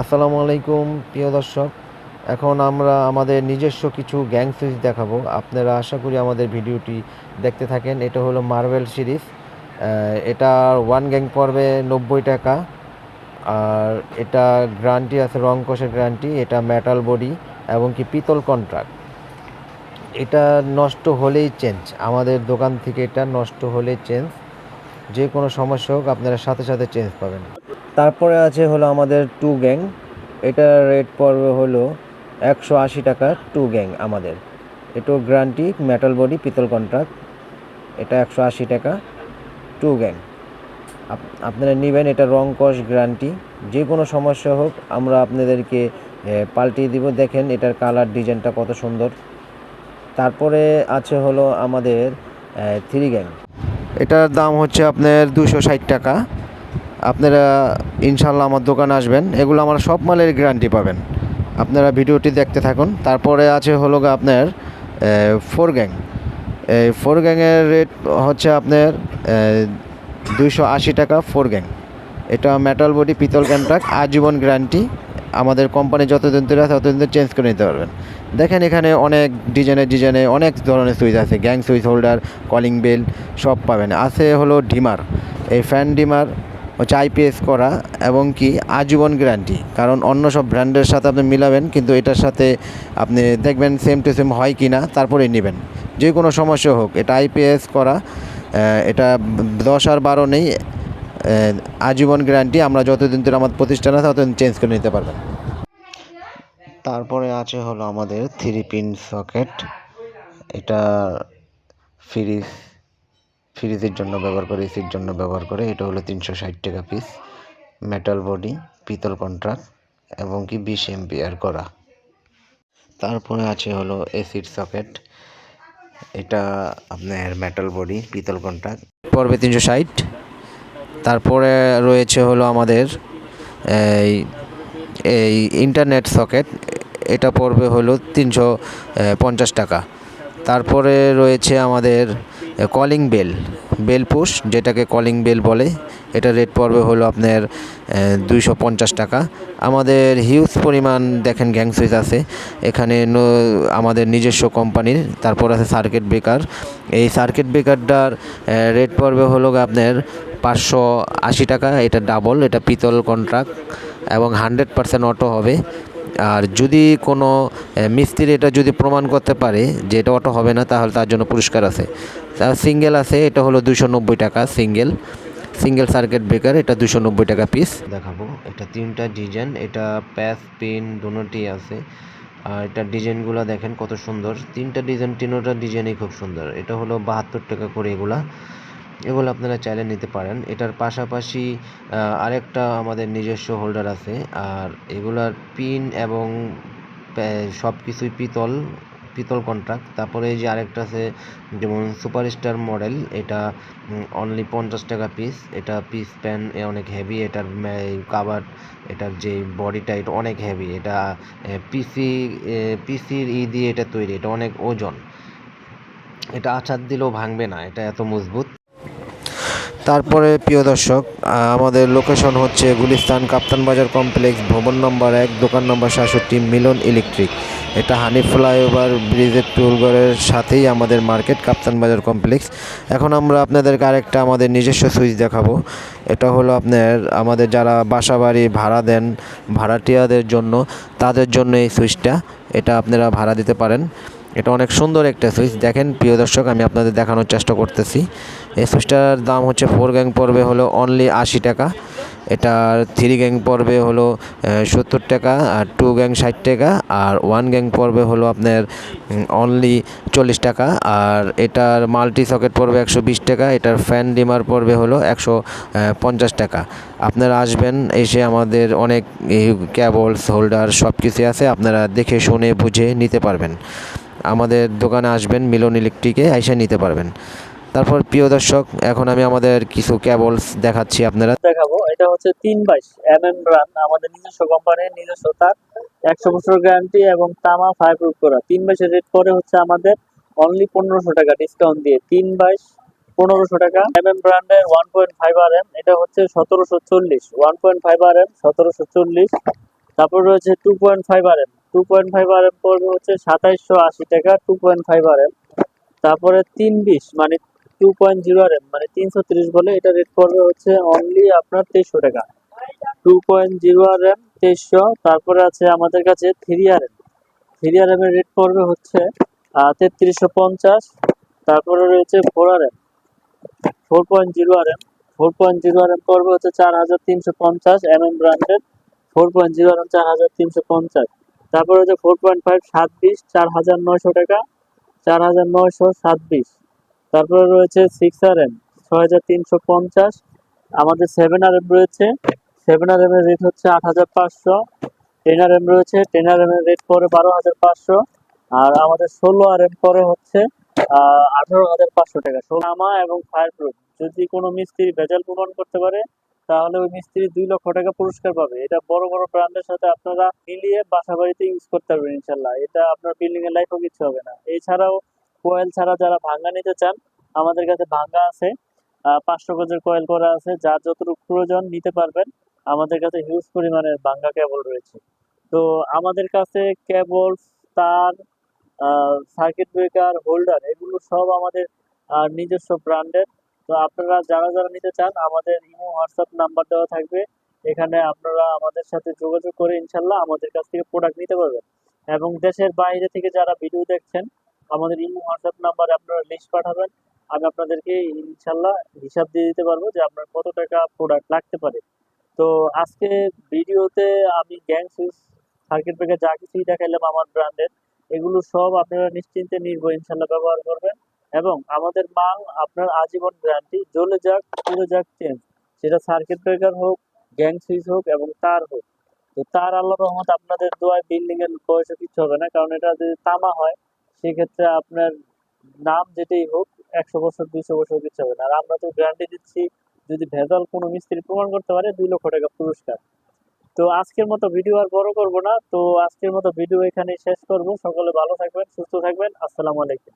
আসসালামু আলাইকুম, প্রিয় দর্শক। এখন আমরা আমাদের নিজস্ব কিছু গ্যাং সুইচ দেখাবো। আপনারা আশা করি আমাদের ভিডিওটি দেখতে থাকেন। এটা হলো মার্বেল সিরিজ। এটা ওয়ান গ্যাং পড়বে নব্বই টাকা। আর এটা গ্যারান্টি আছে রং কষের গ্যারান্টি এটা মেটাল বডি এবং কি পিতল কন্ট্রাক্ট এটা নষ্ট হলেই চেঞ্জ আমাদের দোকান থেকে এটা নষ্ট হলেই চেঞ্জ যে কোনো সমস্যা হোক, আপনারা সাথে সাথে চেঞ্জ পাবেন। তারপরে আছে হলো আমাদের টু গ্যাং। এটার রেট পড়বে হলো একশো আশি টাকা টু গ্যাং আমাদের। এটাও গ্যারান্টি মেটাল বডি পিতল কন্ট্রাক্ট এটা একশো আশি টাকা, টু গ্যাং। আপনারা নেবেন, এটা রং কস গ্যারান্টি। যে কোনো সমস্যা হোক, আমরা আপনাদেরকে পাল্টিয়ে দিব। দেখেন, এটার কালার, ডিজাইনটা কত সুন্দর। তারপরে আছে হলো আমাদের থ্রি গ্যাং। এটার দাম হচ্ছে আপনার দুশো ষাট টাকা। আপনারা ইনশাল্লাহ আমার দোকানে আসবেন। এগুলো আমার সব মালের গ্যারান্টি পাবেন। আপনারা ভিডিওটি দেখতে থাকুন। তারপরে আছে হলো আপনার ফোর গ্যাং এই ফোর গ্যাংয়ের রেট হচ্ছে আপনার দুইশো আশি টাকা ফোর গ্যাং এটা মেটাল বডি পিতল কন্ট্রাক্ট আজীবন গ্যারান্টি আমাদের কোম্পানি যতদিন ধরে আছে, ততদিন চেঞ্জ করে নিতে পারবেন। দেখেন এখানে অনেক ডিজাইনের ডিজাইনে অনেক ধরনের সুইচ আছে। Gang switch holder calling bell সব পাবেন। আছে হলো ডিমার এই ফ্যান ডিমার হচ্ছে আইপিএস করা এবং কি আজীবন গ্যারান্টি। কারণ অন্য সব ব্র্যান্ডের সাথে আপনি মিলাবেন, কিন্তু এটার সাথে আপনি দেখবেন সেম টু সেম হয় কি না তারপরে নেবেন। যে কোনো সমস্যা হোক, এটা আইপিএস করা এটা দশ আর বারো নেই আজীবন গ্যারান্টি, আমরা যতদিন ধরে আমার প্রতিষ্ঠান আছে, ততদিন চেঞ্জ করে নিতে পারবেন। তারপরে আছে হলো আমাদের থ্রি পিন সকেট এটা ফ্রিজ ফ্রিজের জন্য ব্যবহার করে, এসির জন্য ব্যবহার করে, এটা হলো তিনশো ষাট টাকা পিস মেটাল বডি পিতল কন্ট্রাক্ট এবং কি বিশ এমপিআর করা। তারপরে আছে হলো এসির সকেট এটা আপনার মেটাল বডি পিতল কন্ট্রাক্ট পড়বে তিনশো ষাট। তারপরে রয়েছে হলো আমাদের এই এই ইন্টারনেট সকেট এটা পড়বে হলো তিনশো পঞ্চাশ টাকা। তারপরে রয়েছে আমাদের কলিং বেল বেল পুশ যেটাকে কলিং বেল বলে। এটা রেট পড়বে হলো আপনার দুইশো পঞ্চাশ টাকা। আমাদের হিউজ পরিমাণ দেখেন গ্যাং সুইচ আছে। এখানে আমাদের নিজস্ব কোম্পানির তারপর আছে সার্কিট ব্রেকার এই সার্কিট ব্রেকারটার রেট পড়বে হলো আপনার পাঁচশো আশি টাকা। এটা ডাবল এটা পিতল কন্ট্রাক্ট এবং হান্ড্রেড পার্সেন্ট অটো হবে। আর যদি কোনো মিস্ত্রি এটা যদি প্রমাণ করতে পারে যে এটা অটো হবে না, তাহলে তার জন্য পুরস্কার আছে। সিঙ্গেল আছে, এটা হলো দুশো নব্বই টাকা সিঙ্গেল সিঙ্গেল সার্কিট ব্রেকার এটা দুশো নব্বই টাকা পিস দেখাবো, এটা তিনটা ডিজাইন এটা প্যাস পিন দুটোটি আছে। আর এটা ডিজাইনগুলো দেখেন কত সুন্দর। তিনটা ডিজাইন, তিনোটা ডিজাইনই খুব সুন্দর। এটা হলো বাহাত্তর টাকা করে এগুলা। এগুলো আপনারা চাইলে নিতে পারেন। এটার পাশাপাশি আরেকটা আমাদের নিজস্ব হোল্ডার আছে। আর এগুলার পিন এবং সব কিছুই পিতল। পিতল কন্ট্রাক্ট তারপরে এই যে আরেকটা আছে, যেমন সুপারস্টার মডেল এটা অনলি পঞ্চাশ টাকা পিস এটা পিস প্যান অনেক হেভি এটার কাভার এটার যে বডিটা এটা অনেক হেভি এটা পিসি পিসির ই দিয়ে এটা তৈরি, এটা অনেক ওজন। এটা আছাদ দিলেও ভাঙবে না, এটা এত মজবুত। তারপরে প্রিয় দর্শক আমাদের লোকেশন হচ্ছে গুলিস্তান কাপ্তান বাজার কমপ্লেক্স ভবন নম্বর এক, দোকান নম্বর সাতষট্টি, মিলন ইলেকট্রিক এটা হানি ফ্লাইওভার ব্রিজের টুলগড়ের সাথেই আমাদের মার্কেট কাপ্তান বাজার কমপ্লেক্স এখন আমরা আপনাদেরকে আরেকটা আমাদের নিজস্ব সুইচ দেখাবো। এটা হলো আপনার, আমাদের যারা বাসা বাড়ি ভাড়া দেন, ভাড়াটিয়াদের জন্য, তাদের জন্য এই সুইচটা। এটা আপনারা ভাড়া দিতে পারেন। এটা অনেক সুন্দর একটা সুইচ। দেখেন, প্রিয় দর্শক, আমি আপনাদের দেখানোর চেষ্টা করতেছি। এই সুইচটার দাম হচ্ছে ফোর গ্যাং পড়বে হলো অনলি আশি টাকা। এটার থ্রি গ্যাং পড়বে হলো সত্তর টাকা, আর টু গ্যাং ষাট টাকা, আর ওয়ান গ্যাং পড়বে হলো আপনার অনলি চল্লিশ টাকা। আর এটার মাল্টি সকেট পড়বে একশো বিশ টাকা, এটার ফ্যান ডিমার পড়বে হলো একশো পঞ্চাশ টাকা। আপনারা আসবেন, এসে আমাদের অনেক ক্যাবলস হোল্ডার সব কিছু আছে, আপনারা দেখে শুনে বুঝে নিতে পারবেন। আমাদের দোকানে আসবেন মিলন ইলেকট্রিকে এসে নিতে পারবেন। তারপর প্রিয় দর্শক, এখন আমি আমাদের কিছু ক্যাবলস দেখাচ্ছি আপনারা। দেখাবো, এটা হচ্ছে তিন বাইশ এম এম ব্রান্ড আমাদের নিজস্ব কোম্পানির নিজস্ব তার, একশো বছর গ্যারান্টি এবং তামা ফায়ার প্রুফ করা। তিন বাইশের রেট পরে হচ্ছে আমাদের অনলি পনেরোশো টাকা ডিসকাউন্ট দিয়ে। তিন বাইশ, পনেরোশো টাকা এম এম ব্র্যান্ডের one point five R M এটা হচ্ছে সতেরোশো চল্লিশ। One point five R M সতেরোশো চল্লিশ। তারপর রয়েছে two point five R M two point five R M পড়বে হচ্ছে সাতাইশশো আশি টাকা two point five R M তারপরে তিন বিশ মানে two point zero R M মানে তিনশো তিরিশ বলে এটা রেট পড়বে হচ্ছে অনলি আপনার তেইশশো টাকা। Two point zero R M তেইশশো। তারপরে আছে আমাদের কাছে three R M three R M এর রেট পড়বে হচ্ছে তেত্রিশশো পঞ্চাশ। তারপরে রয়েছে four R M four point zero R M four point zero R M পড়বে হচ্ছে চার হাজার তিনশো পঞ্চাশ এম এম ব্র্যান্ডের four point zero R M চার হাজার তিনশো পঞ্চাশ। তারপরে হচ্ছে ফোর পয়েন্ট ফাইভ সাত বিশ চার হাজার নয়শো টাকা, চার হাজার নয়শো সাত বিশ তারপরে রয়েছে সিক্স আর এম ছয় হাজার তিনশো পঞ্চাশ। আমাদের সেভেন আর এম রয়েছে সেভেন আর এম এর রেট হচ্ছে আট হাজার পাঁচশো। টেন আর এম রয়েছে টেন আর এম এর রেট পরে বারো হাজার পাঁচশো। আর আমাদের ষোলো আর এম পরে হচ্ছে আঠারো হাজার পাঁচশো টাকা। সোনামা এবং ফায়ার প্রুফ যদি কোনো মিস্ত্রি ভেজাল প্রমাণ করতে পারে তাহলে ওই মিস্ত্রি দুই লক্ষ টাকা পুরস্কার পাবে। এটা বড় বড় ব্র্যান্ডের সাথে আপনারা মিলিয়ে বাসা বাড়িতে ইউজ করতে পারবেন ইনশাল্লাহ। এটা আপনার বিল্ডিং এর লাইফও কিছু হবে না। এছাড়াও কোয়েল ছাড়া যারা ভাঙ্গা নিতে চান, আমাদের কাছে ভাঙ্গা আছে। পাঁচশো গজের কয়েল করা আছে। যার যতটুকু প্রয়োজন নিতে পারবেন, আমাদের কাছে হিউজ পরিমাণের ভাঙ্গা কেবল রয়েছে। তো আমাদের কাছে কেবল তার সার্কিট ব্রেকার হোল্ডার এগুলো সব আমাদের নিজস্ব ব্র্যান্ডের। তো আপনারা যারা যারা নিতে চান, আমাদের ইমো, হোয়াটসঅ্যাপ নাম্বার দেওয়া থাকবে। এখানে আপনারা আমাদের সাথে যোগাযোগ করে ইনশাল্লাহ আমাদের কাছ থেকে প্রোডাক্ট নিতে পারবেন। এবং দেশের বাইরে থেকে যারা ভিডিও দেখছেন, আমাদের ইমো, হোয়াটসঅ্যাপ নাম্বারে আপনারা লিস্ট পাঠাবেন। আমি আপনাদেরকে ইনশাল্লাহ হিসাব দিয়ে দিতে পারব যে আপনার কত টাকা প্রোডাক্ট লাগতে পারে। তো আজকে ভিডিওতে আমি গ্যাং সুইচ সার্কিট ব্রেকার যা কিছুই দেখাইলাম আমার ব্র্যান্ডের এগুলো সব আপনারা নিশ্চিন্তে নির্ভয় ইনশাল্লাহ ব্যবহার করবেন। এবং আমাদের মাল, আপনার আজীবন গ্যারান্টি। জ্বলে যাক পুরো যাক চেঞ্জ সেটা সার্কিট ব্রেকার হোক গ্যাং সুইচ হোক এবং তার হোক। তো তার আল্লাহ রহমত, আপনাদের দোয়ায় বিল্ডিং এর বয়সে কিছু হবে না। কারণ এটা যদি তামা হয়, সেক্ষেত্রে আপনার নাম যেটাই হোক, একশো বছর, দুইশো বছর কিছু হবে না। আর আমরা তো গ্যারান্টি দিচ্ছি, যদি ভেজাল কোনো মিস্ত্রি প্রমাণ করতে পারে, দুই লক্ষ টাকা পুরস্কার। তো আজকের মতো ভিডিও আর বড় করব না। তো আজকের মতো ভিডিও এখানেই শেষ করব। সকলে ভালো থাকবেন, সুস্থ থাকবেন। আসসালামু আলাইকুম।